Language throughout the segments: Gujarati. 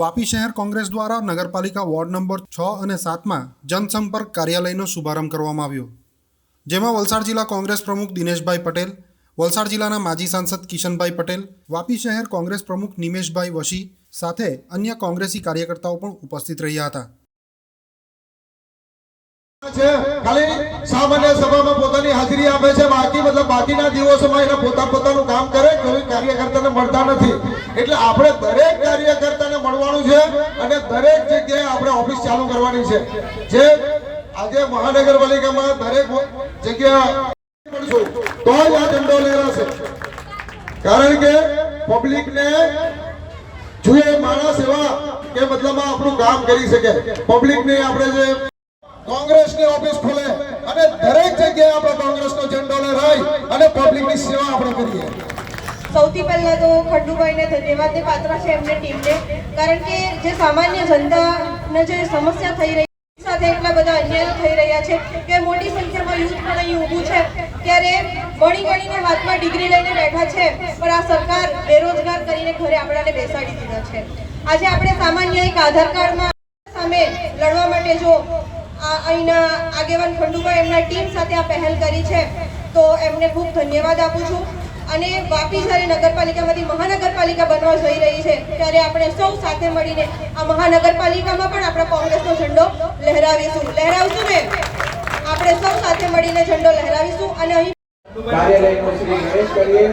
વાપી શહેર કોંગ્રેસ દ્વારા નગરપાલિકા વોર્ડ નંબર છ અને સાતમાં જનસંપર્ક કાર્યાલયનો શુભારંભ કરવામાં આવ્યો. જેમાં વલસાડ જિલ્લા કોંગ્રેસ પ્રમુખ દિનેશભાઈ પટેલ, વલસાડ જિલ્લાના માજી સાંસદ કિશનભાઈ પટેલ, વાપી શહેર કોંગ્રેસ પ્રમુખ નિમેશભાઈ વશી સાથે અન્ય કોંગ્રેસી કાર્યકર્તાઓ પણ ઉપસ્થિત રહ્યા હતા. સામાન્ય સભામાં પોતાની હાજરી આપે છે. બાકી મતલબ બાકીના દિવસોમાં એને પોતા પોતાનું કામ કરે, કોઈ કાર્યકર્તાને મળતા નથી. એટલે આપણે દરેક કાર્યકર્તાને મળવાનું છે અને દરેક જગ્યાએ આપણે ઓફિસ ચાલુ કરવાની છે. જે આજે મહાનગરપાલિકામાં દરેક જગ્યા તો જ આ ઝંડો લહેરાશે કારણ કે પબ્લિકને જોઈએ માણસ એવા કે મતલબ આપણું કામ કરી શકે. પબ્લિકને આપણે જે કોંગ્રેસની ઓફિસ ખોલે અને દરેક જગ્યાએ આપણે કોંગ્રેસનો ઝંડો લહેરાય અને પબ્લિકની સેવા આપણે કરીએ. સૌથી પહેલા તો ખંડુભાઈને ધન્યવાદને પાત્ર છે એમની ટીમને, કારણ કે જે સામાન્ય જનતાને જે સમસ્યા થઈ રહી સાથે એટલા બધા અન્યાયો થઈ રહ્યા છે કે મોટી સંખ્યામાં યુથ પણ અહીં ઊભું છે. ત્યારે ભણી ગણીને હાથમાં ડિગ્રી લઈને બેઠા છે, પણ આ સરકાર બેરોજગાર કરીને ઘરે આપણાને બેસાડી દીધા છે. આજે આપણે સામાન્ય એક આધાર કાર્ડમાં સામે લડવા માટે જો અહીંના આગેવાન ખંડુભાઈ એમના ટીમ સાથે આ પહેલ કરી છે. તો એમને ખૂબ ધન્યવાદ આપું છું. અને વાપી જ્યારે નગરપાલિકામાંથી મહાનગરપાલિકા બનવા જઈ રહી છે ત્યારે આપણે સૌ સાથે મળીને આ મહાનગરપાલિકામાં પણ આપણા કોંગ્રેસનો ઝંડો લહેરાવીશું. લહેરાવશું ને? આપણે સૌ સાથે મળીને ઝંડો લહેરાવીશું અને અહીં કાર્યાલયનો શ્રી ગણેશ કરીએ.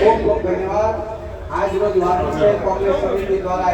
ખૂબ ખૂબ ધન્યવાદ. આજ રોજ શહેર કોંગ્રેસ સમિતિ દ્વારા